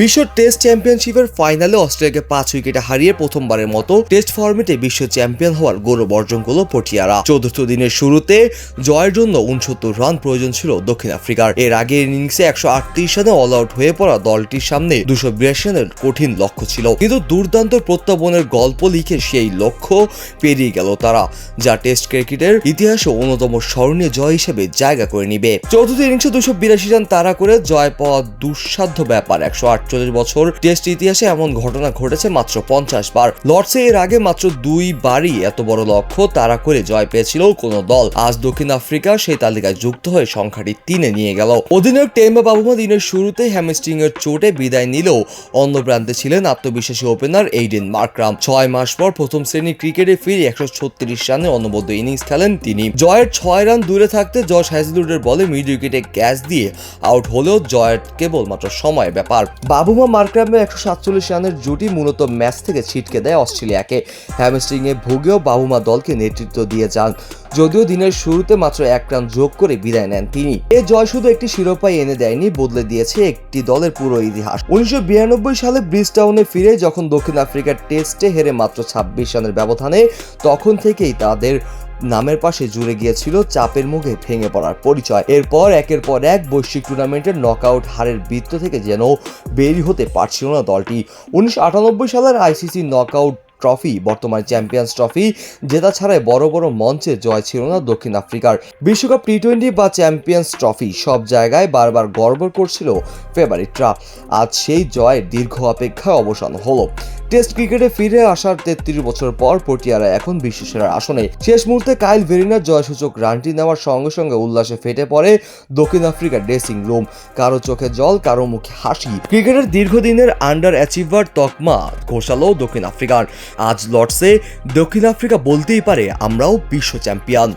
বিশ্ব টেস্ট চ্যাম্পিয়নশিপের ফাইনালে অস্ট্রেলিয়াকে পাঁচ উইকেটে হারিয়ে প্রথমবারের মতো টেস্ট ফর্মেটে বিশ্ব চ্যাম্পিয়ন হওয়ার গৌরব অর্জন করল পটিয়ারা। চতুর্থ দিনের শুরুতে জয়ের জন্য উনসত্তর রান প্রয়োজন ছিল দক্ষিণ আফ্রিকার। এর আগে ইনিংসে একশো আটত্রিশ রানে অল আউট হয়ে পড়া দলটির সামনে দুশো বিরাশি রানের কঠিন লক্ষ্য ছিল। কিন্তু দুর্দান্ত প্রত্যাবনের গল্প লিখে সেই লক্ষ্য পেরিয়ে গেল তারা, যা টেস্ট ক্রিকেটের ইতিহাসে অন্যতম স্মরণীয় জয় হিসেবে জায়গা করে নিবে। চতুর্থ ইনিংসে দুশো বিরাশি রান তারা করে জয় পাওয়া দুঃসাধ্য ব্যাপার একশো আট আটচল্লিশ বছর টেস্ট ইতিহাসে এমন ঘটনা ঘটেছে মাত্র পঞ্চাশ বার। লর্ডসে এর আগে মাত্র দুই বারই এত বড় লক্ষ্য তাড়া করে জয় পেয়েছিল কোনো দল। আজ দক্ষিণ আফ্রিকা সেই তালিকায় যুক্ত হয়ে সংখ্যাটি তিনে নিয়ে গেল। অধিনায়ক টেম্বা বাবুমা দিনের শুরুতে হ্যামস্ট্রিং এর চোটে বিদায় নিলেও অন্য প্রান্তে ছিলেন আত্মবিশ্বাসী ওপেনার এইডেন মার্করাম। ছয় মাস পর প্রথম শ্রেণির ক্রিকেটে ফিরে একশো ছত্রিশ রানে অনবদ্য ইনিংস খেলেন তিনি। জয়ের ছয় রান দূরে থাকতে জশ হ্যাজলুডের বলে মিড উইকেটে ক্যাচ দিয়ে আউট হলেও জয়ের কেবলমাত্র সময় ব্যাপার। বাবুমা মার্করামের একশো সাতচল্লিশ রানের জুটি মূলত ম্যাচ থেকে ছিটকে দেয় অস্ট্রেলিয়াকে। হ্যামস্ট্রিংয়ে ভুগেও বাবুমা দলকে নেতৃত্ব দিয়ে যান। যদিও দিনের শুরুতে মাত্র এক রান যোগ করে বিদায় নেন তিনি। এ জয় শুধু একটি শিরোপাই এনে দেয়নি, বদলে দিয়েছে একটি দলের পুরো ইতিহাস। উনিশশো বিরানব্বই সালে ব্রিজটাউনে ফিরে যখন দক্ষিণ আফ্রিকার টেস্টে হেরে মাত্র ছাব্বিশ রানের ব্যবধানে, তখন থেকেই তাদের নামের পাশে জুড়ে গিয়েছিল চাপের মুখে ভেঙে পড়ার পরিচয়। এরপর একের পর এক বৈশ্বিক টুর্নামেন্টের নকআউট হারের বৃত্ত থেকে যেন বেরি হতে পারছিল না দলটি। উনিশশো আটানব্বই সালের আইসিসি নকআউট ট্রফি, বর্তমান চ্যাম্পিয়ন্স ট্রফি, জেতা ছাড়াই বড় বড় মঞ্চে জয় ছিল না দক্ষিণ আফ্রিকার। বিশ্বকাপ টি টোয়েন্টি বা চ্যাম্পিয়ন্স ট্রফি সব জায়গায় বারবার গর্ব করছিল ফেভারিটরা। আজ সেই জয়ের দীর্ঘ অপেক্ষায় অবসান হলো। টেস্ট ক্রিকেটে ফিরে আসার তেত্রিশ বছর পর পটিয়ারা এখন বিশ্বসেরার আসনে। শেষ মুহূর্তে কাইল ভেরিনার জয়সূচক রানটি নেওয়ার সঙ্গে সঙ্গে উল্লাসে ফেটে পড়ে দক্ষিণ আফ্রিকার ড্রেসিং রুম। কারও চোখে জল, কারও মুখে হাসি। ক্রিকেটের দীর্ঘদিনের আন্ডার অ্যাচিভার তকমা ঘোষালো দক্ষিণ আফ্রিকার। আজ লর্ডসে দক্ষিণ আফ্রিকা বলতেই পারে আমরাও বিশ্ব চ্যাম্পিয়ন।